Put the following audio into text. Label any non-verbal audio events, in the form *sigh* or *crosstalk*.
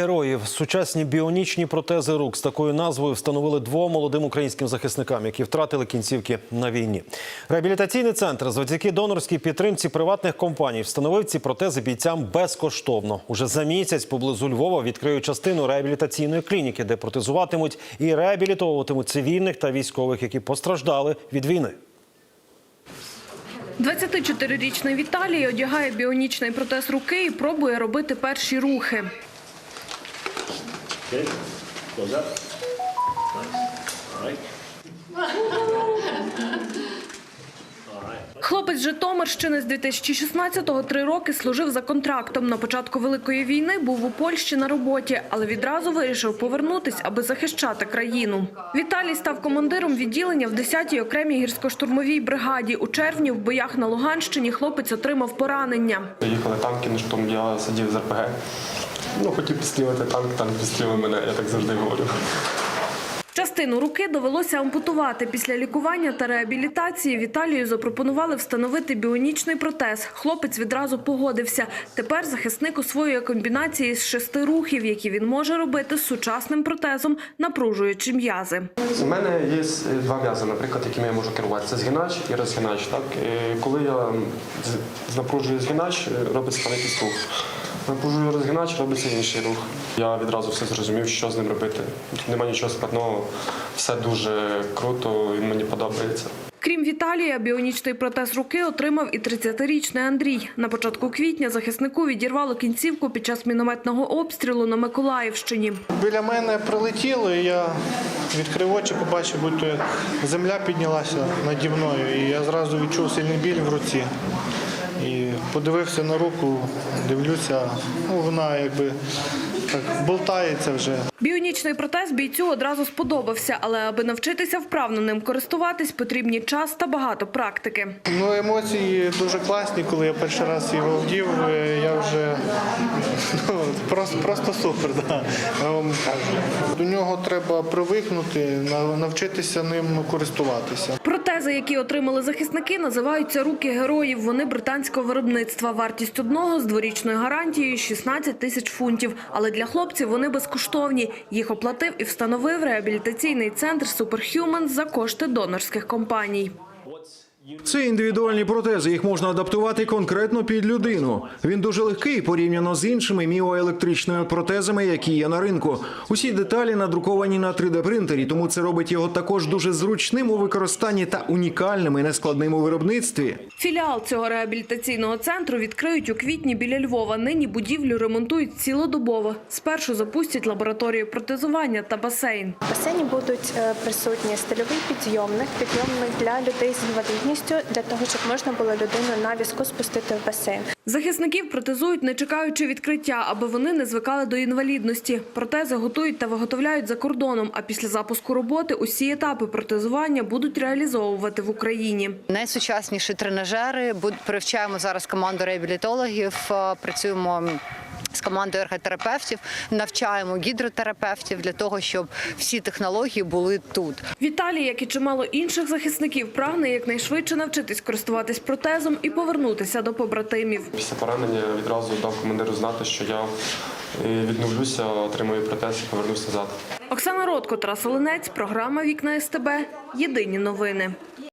Героїв сучасні біонічні протези рук з такою назвою встановили двом молодим українським захисникам, які втратили кінцівки на війні. Реабілітаційний центр завдяки донорській підтримці приватних компаній встановив ці протези бійцям безкоштовно. Уже за місяць поблизу Львова відкриють частину реабілітаційної клініки, де протезуватимуть і реабілітовуватимуть цивільних та військових, які постраждали від війни. 24-річний Віталій одягає біонічний протез руки і пробує робити перші рухи. Okay, goes up. All right. Хлопець Житомирщини з 2016-го три роки служив за контрактом. На початку Великої війни був у Польщі на роботі, але відразу вирішив повернутись, аби захищати країну. Віталій став командиром відділення в 10-й окремій гірсько-штурмовій бригаді. У червні в боях на Луганщині хлопець отримав поранення. Їхали танки на штурм, я сидів з РПГ. Ну, хотів підстрілити танк, танк підстрілив мене, я так завжди говорю. Частину руки довелося ампутувати. Після лікування та реабілітації Віталію запропонували встановити біонічний протез. Хлопець відразу погодився. Тепер захисник освоює комбінації з шести рухів, які він може робити з сучасним протезом, напружуючи м'язи. У мене є е, два м'язи, наприклад, якими я можу керувати. Це згинач і розгинач. Так? Коли я напружую згинач, е, робиться там рух. Напружую розгинач, робиться інший рух. Я відразу все зрозумів, що з ним робити. Тут немає нічого складного, все дуже круто, він мені подобається. Крім Віталія, біонічний протез руки отримав і 30-річний Андрій. На початку квітня захиснику відірвало кінцівку під час мінометного обстрілу на Миколаївщині. Біля мене прилетіло, і я відкрив очі, побачив, будто земля піднялася наді мною, і я зразу відчув сильний біль в руці. Подивився на руку, дивлюся, ну вона якби так болтається вже. Біонічний протез бійцю одразу сподобався, але аби навчитися вправно ним користуватись, потрібні час та багато практики. Ну, емоції дуже класні, коли я перший раз його вдів, е, я вже *laughs* ну, просто, просто супер, да, я вам кажу. До нього треба привикнути, навчитися ним користуватися. Протези, які отримали захисники, називаються руки героїв. Вони британського виробництва. Вартість одного з дворічною гарантією 16 тисяч фунтів. Але для хлопців вони безкоштовні. Їх оплатив і встановив реабілітаційний центр Суперхюмен за кошти донорських компаній. Це індивідуальні протези. Їх можна адаптувати конкретно під людину. Він дуже легкий порівняно з іншими міоелектричними протезами, які є на ринку. Усі деталі надруковані на 3D принтері, тому це робить його також дуже зручним у використанні та унікальним і нескладним у виробництві. Філіал цього реабілітаційного центру відкриють у квітні біля Львова. Нині будівлю ремонтують цілодобово. Спершу запустять лабораторію протезування та басейн. В басейні будуть е, присутні стильовий підйомник, підйомник для людей з інвалідністю, для того, щоб можна було людину на візку спустити в басейн. Захисників протезують, не чекаючи відкриття, аби вони не звикали до інвалідності. Протези готують та виготовляють за кордоном. А після запуску роботи усі етапи протезування будуть реалізовувати в Україні. Найсучасніші тренажери. Привчаємо зараз команду реабілітологів, е, працюємо. З командою ерготерапевтів навчаємо гідротерапевтів для того, щоб всі технології були тут. Віталій, як і чимало інших захисників, прагне якнайшвидше навчитись користуватись протезом і повернутися до побратимів. Після поранення відразу дав командиру знати, що я е, відновлюся, отримаю протез і повернусь назад. Оксана Ротко, Тарас Оленець, програма Вікна СТБ. Єдині новини.